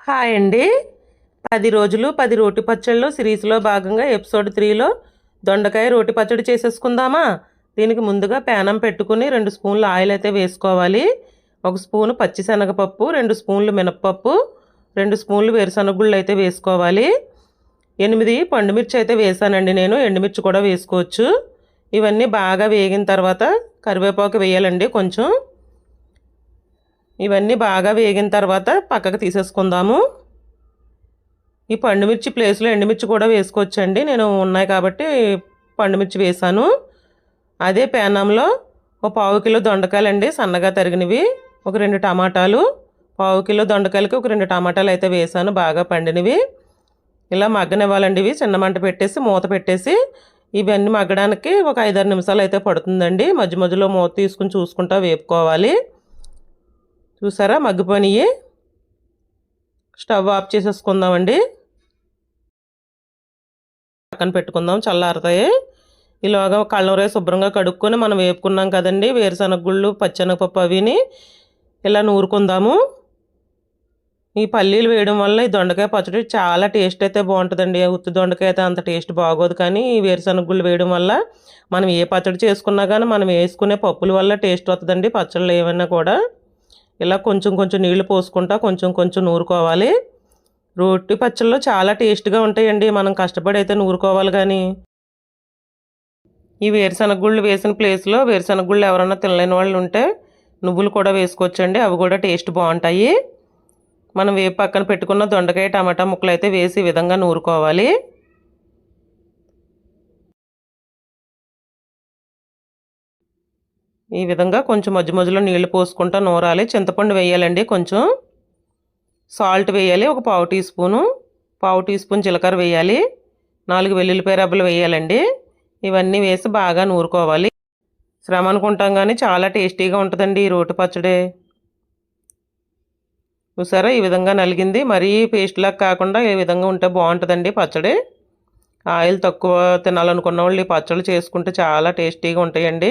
Hi అండి. పది రోజులు పది రోటి పచ్చళ్ళు సిరీస్లో భాగంగా ఎపిసోడ్ త్రీలో దొండకాయ రోటి పచ్చడి చేసేసుకుందామా? దీనికి ముందుగా పేనం పెట్టుకుని రెండు స్పూన్లు ఆయిల్ అయితే వేసుకోవాలి. ఒక స్పూను పచ్చిశనగపప్పు రెండు స్పూన్లు మినప్పప్పు రెండు స్పూన్లు వేరుశనగుళ్ళు అయితే వేసుకోవాలి. ఎనిమిది పండుమిర్చి అయితే వేసానండి నేను. ఎండుమిర్చి కూడా వేసుకోవచ్చు. ఇవన్నీ బాగా వేగిన తర్వాత కరివేపాకు వేయాలండి కొంచెం. ఇవన్నీ బాగా వేగిన తర్వాత పక్కకు తీసేసుకుందాము. ఈ పండుమిర్చి ప్లేస్లో ఎండుమిర్చి కూడా వేసుకోవచ్చండి. నేను ఉన్నాయి కాబట్టి పండుమిర్చి వేసాను అదే పేనంలో ఒక పావు కిలో దొండకాయలు సన్నగా తరిగినవి ఒక రెండు టమాటాలు. పావు కిలో దొండకాయలకి ఒక రెండు టమాటాలు అయితే వేసాను బాగా పండినవి. ఇలా మగ్గనివ్వాలండి ఇవి. చిన్న మంట పెట్టేసి మూత పెట్టేసి ఇవన్నీ మగ్గడానికి ఒక ఐదారు నిమిషాలు అయితే పడుతుందండి. మధ్య మధ్యలో మూత తీసుకుని చూసుకుంటా వేపుకోవాలి. చూసారా? మగ్గిపోయినాయి. స్టవ్ ఆఫ్ చేసేసుకుందామండి. పక్కన పెట్టుకుందాం చల్లారుతాయి. ఇలాగా కళ్ళురే శుభ్రంగా కడుక్కొని మనం వేపుకున్నాం కదండి. వేరుశనగగుళ్ళు పచ్చెనగపప్పు అవిని ఇలా నూరుకుందాము. ఈ పల్లీలు వేయడం వల్ల ఈ దొండకాయ పచ్చడి చాలా టేస్ట్ అయితే బాగుంటుందండి. ఉత్తి దొండకాయ అయితే అంత టేస్ట్ బాగోదు. కానీ ఈ వేరుశనగగుళ్ళు వేయడం వల్ల మనం ఏ పచ్చడి చేసుకున్నా కానీ మనం వేసుకునే పప్పుల వల్ల టేస్ట్ వస్తుందండి పచ్చళ్ళు ఏమైనా కూడా. ఇలా కొంచెం కొంచెం నీళ్ళు పోసుకుంటా కొంచెం కొంచెం నూరుకోవాలి. రొట్టి పచ్చళ్ళు చాలా టేస్ట్గా ఉంటాయండి. మనం కష్టపడి అయితే నూరుకోవాలి కానీ. ఈ వేరుశనగ గుళ్ళు వేసిన ప్లేస్లో వేరుశనగ గుళ్ళు ఎవరైనా తినలేని వాళ్ళు ఉంటే నువ్వులు కూడా వేసుకోవచ్చండి. అవి కూడా టేస్ట్ బాగుంటాయి. మనం వేపు పక్కన పెట్టుకున్న దొండకాయ టమాటా ముక్కలు అయితే వేసి విధంగా నూరుకోవాలి. ఈ విధంగా కొంచెం మధ్య మధ్యలో నీళ్ళు పోసుకుంటా నూరాలి. చింతపండు వేయాలండి కొంచెం. సాల్ట్ వేయాలి ఒక పావు టీ స్పూను. పావు టీ స్పూన్ జీలకర్ర వేయాలి. నాలుగు వెల్లుల్లిపాయ రబ్బలు వేయాలండి. ఇవన్నీ వేసి బాగా నూరుకోవాలి. శ్రమ అనుకుంటాం కానీ చాలా టేస్టీగా ఉంటుందండి ఈ రోటి పచ్చడి. చూసారా? ఈ విధంగా నలిగింది. మరీ పేస్ట్లాగా కాకుండా ఈ విధంగా ఉంటే బాగుంటుందండి పచ్చడి. ఆయిల్ తక్కువ తినాలనుకున్న వాళ్ళు ఈ పచ్చళ్ళు చేసుకుంటే చాలా టేస్టీగా ఉంటాయండి.